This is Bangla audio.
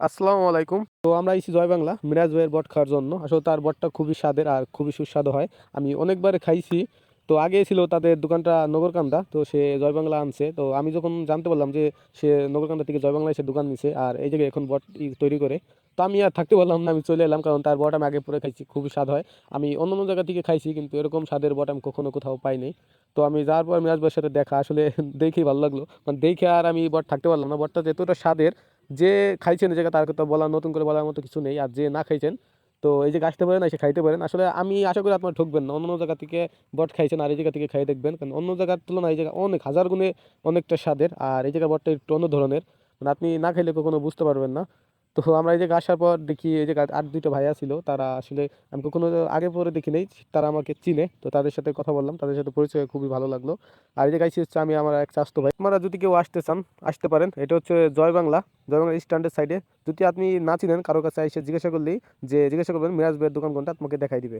আসসালামু আলাইকুম। তো আমরা এসেছি জয় বাংলা, মিরাজ ভাইয়ের বট খাওয়ার জন্য। আসলে তার বটটা খুবই স্বাদের আর খুবই সুস্বাদু হয়। আমি অনেকবার খাইছি। তো আগে ছিল তাদের দোকানটা নগরকান্দা, তো সে জয় বাংলা আনছে। তো আমি যখন জানতে পারলাম যে সে নগরকান্দা থেকে জয় বাংলা এসে দোকান নিছে আর এই জায়গায় এখন বট তৈরি করে, তো আমি আর থাকতে পারলাম না, আমি চলে এলাম কারণ তার বট আমি আগে পরে খাইছি, খুবই স্বাদ হয়। আমি অন্য অন্য জায়গা থেকে খাইছি কিন্তু এরকম স্বাদের বট আমি কখনো কোথাও পাইনি তো আমি যাওয়ার পর মিরাজ ভাইয়ের সাথে দেখা, আসলে দেখেই ভালো লাগল। মানে দেখে আর আমি বট থাকতে পারলাম না, বটটা এতটা স্বাদের যে খাইছেন এই জায়গায় তার কথা বলা নতুন করে বলার মতো কিছু নেই, আর যে না খাইছেন, তো এই যে গাছতে পারেন এসে খাইতে পারেন, আসলে আমি আশা করি আপনার ঠকবেন না। অন্য জায়গা থেকে বট খাইছেন, আর এই জায়গা থেকে খাই দেখবেন, কারণ অন্য জায়গার তুলনায় এই জায়গা অনেক, হাজার গুণে অনেকটা স্বাদের, আর এই জায়গা বটটা একটু অন্য ধরনের। মানে আপনি না খাইলে কখনো বুঝতে পারবেন না। তো আমরা এই যে আসার পর দেখি এই যে আর দুইটা ভাইয়া ছিল তারা আসলে আমি কখনো আগে পরে দেখি নেই, তারা আমাকে চিনে, তো তাদের সাথে কথা বললাম, তাদের সাথে পরিচয় খুবই ভালো লাগল। আর এই যে গাইছি হচ্ছে আমি আমার এক চাস্তো ভাই। আপনারা যদি কেউ আসতে চান, আসতে পারেন, এটা হচ্ছে জয় বাংলা জয় বাংলা স্ট্যান্ডের সাইডে যদি আপনি না চিনেন, কারও কাছে এসে জিজ্ঞাসা করলেই যে, জিজ্ঞাসা করবেন, মিরাজ ভাইয়ের দোকান কোনটা, আপনাকে দেখাই দিবে।